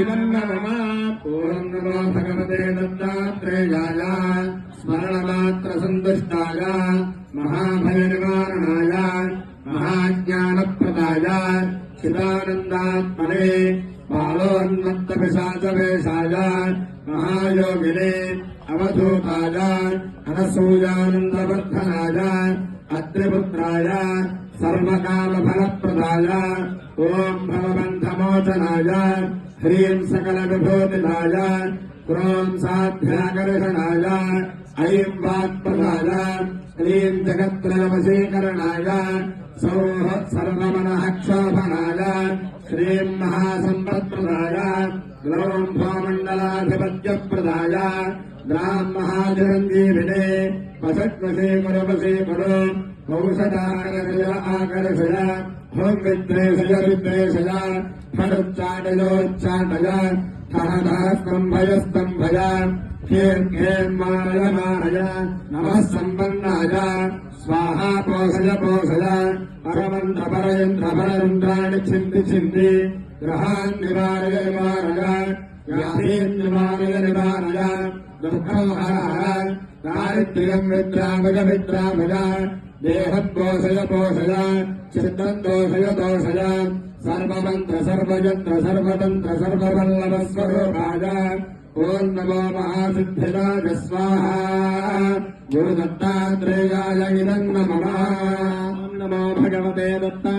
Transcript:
శివన్నమ ఓం నమో భగవతే దత్తాత్రేయాయ స్మరణమాత్ర సంతుష్టాయ మహాభయ నివారణాయ మహాజ్ఞానప్రదాయ చిదానందాత్మనే బాలోన్మత్త పిశాచవేశాయ మహాయోగినే అవధూతాయ అనసూయానందవర్ధనాయ అద్రిపుత్రాయ సర్వకామఫలప్రదాయ ఓం భవబంధమోచనాయ హ్రీం సకల విభూతిదాయ క్రోం సాధ్యాకర్షణాయ ఐం వాక్ప్రదాయ హ్రీం జగత్రయవశీకరణాయ సౌః సర్వమనః క్షోభనాయ శ్రీం మహాసంపత్ప్రదాయ గ్లౌం భూమండలాధిపత్యప్రదాయ గ్రామ్ మహాచిరంజీవినే వసత్వసే కురవసే కురు ఔషధాకర్షయ ఆకరసయ హోం విద్వేషయ విద్వేషయ ఫడుచ్చాటయోచ్చాటయ ఠహ ఠహ స్తంభయ స్తంభయ ఖేం ఖేం సంపన్నాయ స్వాహా పోషయ పోషయ పరమంత్ర పరయంత్ర పరరుద్రాణి చింది చింది గ్రహాన్ నివారయ నివారయ వ్యాధీన్ నివారయ దారిద్ర్యం విద్రామయ విద్రామయ దేహం పోషయ పోషయ చిత్తం దోషయ దోషయ సర్వమంత్ర సర్వయంత్ర సర్వతంత్ర సర్వవల్లభ స్వరూపాయ ఓం నమో మహాసిద్ధిరాజ స్వాహ గురు దత్తాత్రేయాయ ఇదం నమ నమో భగవతే దత్తా